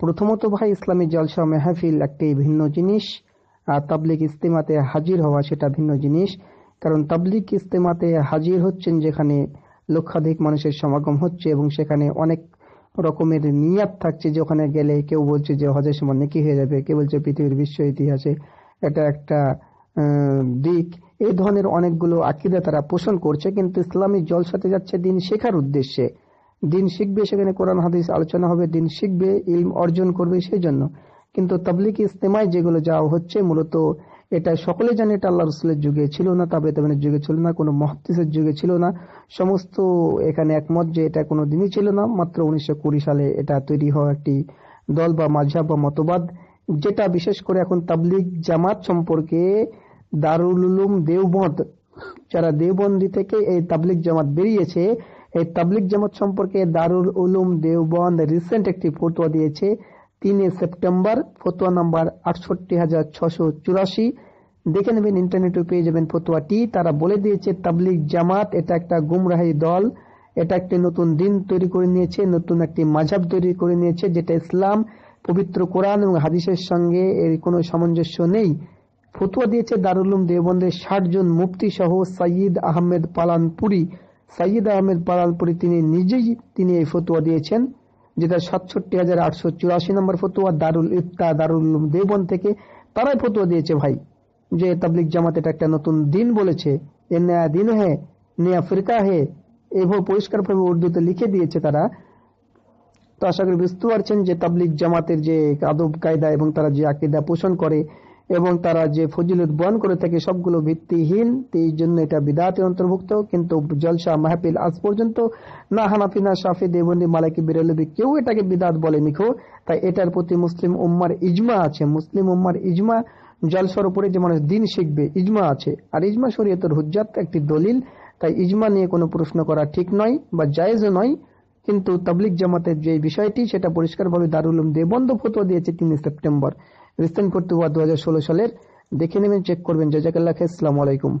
প্রথমত ভাই, ইসলামী জালসা মাহফিল একটি ভিন্ন জিনিস, আর তাবলিক ইস্তেমাতে হাজির হওয়া সেটা ভিন্ন জিনিস, কারণ তাবলিক ইস্তেমাতে হাজির হচ্ছেন যেখানে লক্ষাধিক মানুষের সমাগম হচ্ছে এবং সেখানে অনেক রকমের নিয়াত থাকছে যে ওখানে গেলে কেউ বলছে যে হজের সময় নেকি হয়ে যাবে, কেউ বলছে পৃথিবীর বিশ্ব ইতিহাসে এটা একটা দিক। এই ধরনের অনেকগুলো আকিদা তারা পোষণ করছে, কিন্তু ইসলামী জলসাতে যাচ্ছে দিন শেখার উদ্দেশ্যে। দিন শিখবে, সেখানে কোরআন, হাদিস আলোচনা হবে, দিন শিখবে, ইলম অর্জন করবে সেই জন্য কিন্তু তাবলিক ইস্তেমায় যেগুলো যাওয়া হচ্ছে, মূলত এটা সকলে জানে, এটা আল্লাহ রসুলের যুগে ছিল না তাবে তেমনের যুগে ছিল না, কোনো মহাদিসের যুগে ছিল না। সমস্ত এখানে একমত যে এটা কোনো দিনই ছিল না, মাত্র উনিশশো কুড়ি সালে এটা তৈরি হওয়া একটি দল বা মাঝহাব বা মতবাদ, যেটা বিশেষ করে এখন তাবলিগ জামাত সম্পর্কে দারুল উলুম দেওবন্দ, যারা দেওবন্দি থেকে এই তাবলিগ জামাত বেরিয়েছে এই তাবলিগ জামাত সম্পর্কে দারুল উলুম দেওবন্দ রিসেন্ট একটি ফতোয়া দিয়েছে। তিনে সেপ্টেম্বর, ফতোয়া নাম্বার আটষট্টি হাজার ছশো চুরাশি। দেখে নেবেন ইন্টারনেটে পেয়ে যাবেন ফতোয়াটি। তারা বলে দিয়েছে, তাবলিগ জামাত এটা একটা গুমরাহি দল। এটা একটি নতুন দিন তৈরি করে নিয়েছে, নতুন একটি মাঝাব তৈরি করে নিয়েছে, যেটা ইসলাম, পবিত্র কোরআন এবং হাদিসের সঙ্গে এর কোনো সামঞ্জস্য নেই। ফতুয়া দিয়েছে দারুলুম দেওবন্দের ষাট জন মুফতি সহ সাইয়দ আহমেদ পালানপুরি। সাইয়দ আহমেদ পালানপুরি তিনি নিজেই তিনি এই ফতুয়া দিয়েছেন, যেটা সাতষট্টি হাজার আটশো চুরাশি নম্বর ফতুয়া, দারুল ইফতা, দারুল দেওবন্দ থেকে তারাই ফতুয়া দিয়েছে ভাই। যে তাবলিক জামাত এটা একটা নতুন দিন বলেছে। এ নয়া দিন হে নয়া ফিরকা হে, এভাবে পরিষ্কারভাবে উর্দুতে লিখে দিয়েছে তারা। তো আশা করি বুঝতে পারছেন যে তাবলিক জামাতের যে আদব, কায়দা এবং তারা যে আকিদা পোষণ করে এবং তারা যে ফজিলত বহন করে থাকে সবগুলো ভিত্তিহীন এই জন্য এটা বিদাতে অন্তর্ভুক্ত। কিন্তু জলসা মাহফিল আজ পর্যন্ত না হানাফি, না শাফি দেবন্দি মালাকি বিরলবি কেউ এটাকে বিদাত বলেনি খো তাই এটার প্রতি মুসলিম উম্মার ইজমা আছে। মুসলিম উম্মার ইজমা জলসার উপরে যে মানুষ দিন শিখবে, ইজমা আছে। আর ইজমা শরীয়তের হুজ্জাত একটি দলিল। তাই ইজমা নিয়ে কোনো প্রশ্ন করা ঠিক নয় বা জায়েজ নয়। কিন্তু তাবলিক জামাতের যে বিষয়টি, সেটা পরিষ্কারভাবে দারুল দেবন্দ ফতোয়া দিয়েছে তিন সেপ্টেম্বর। রিসেন্ট করতে দু হাজার ষোলো সালের। দেখে নেবেন চেক করবেন। জাজাকাল্লাহ আসসালামু আলাইকুম।